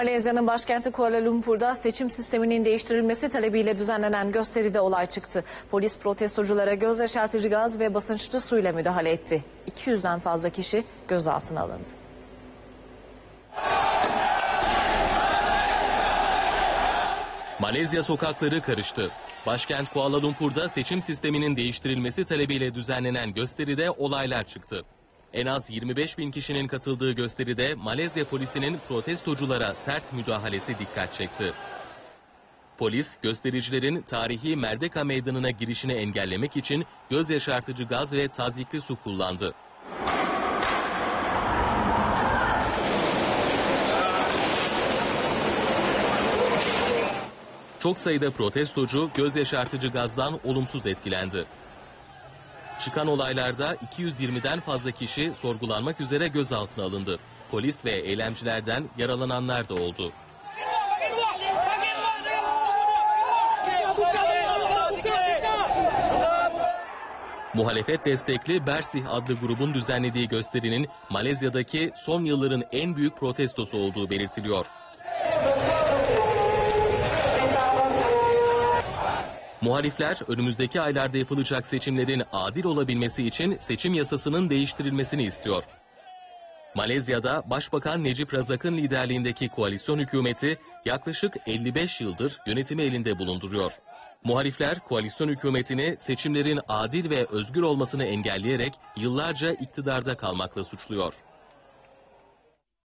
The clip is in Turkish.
Malezya'nın başkenti Kuala Lumpur'da seçim sisteminin değiştirilmesi talebiyle düzenlenen gösteride olay çıktı. Polis protestoculara göz yaşartıcı gaz ve basınçlı suyla müdahale etti. 200'den fazla kişi gözaltına alındı. Malezya sokakları karıştı. Başkent Kuala Lumpur'da seçim sisteminin değiştirilmesi talebiyle düzenlenen gösteride olaylar çıktı. En az 25 bin kişinin katıldığı gösteride Malezya polisinin protestoculara sert müdahalesi dikkat çekti. Polis, göstericilerin tarihi Merdeka Meydanı'na girişini engellemek için göz yaşartıcı gaz ve tazyikli su kullandı. Çok sayıda protestocu göz yaşartıcı gazdan olumsuz etkilendi. Çıkan olaylarda 220'den fazla kişi sorgulanmak üzere gözaltına alındı. Polis ve eylemcilerden yaralananlar da oldu. Muhalefet destekli Bersih adlı grubun düzenlediği gösterinin Malezya'daki son yılların en büyük protestosu olduğu belirtiliyor. Muhalifler önümüzdeki aylarda yapılacak seçimlerin adil olabilmesi için seçim yasasının değiştirilmesini istiyor. Malezya'da Başbakan Necip Razak'ın liderliğindeki koalisyon hükümeti yaklaşık 55 yıldır yönetimi elinde bulunduruyor. Muhalifler koalisyon hükümetini seçimlerin adil ve özgür olmasını engelleyerek yıllarca iktidarda kalmakla suçluyor.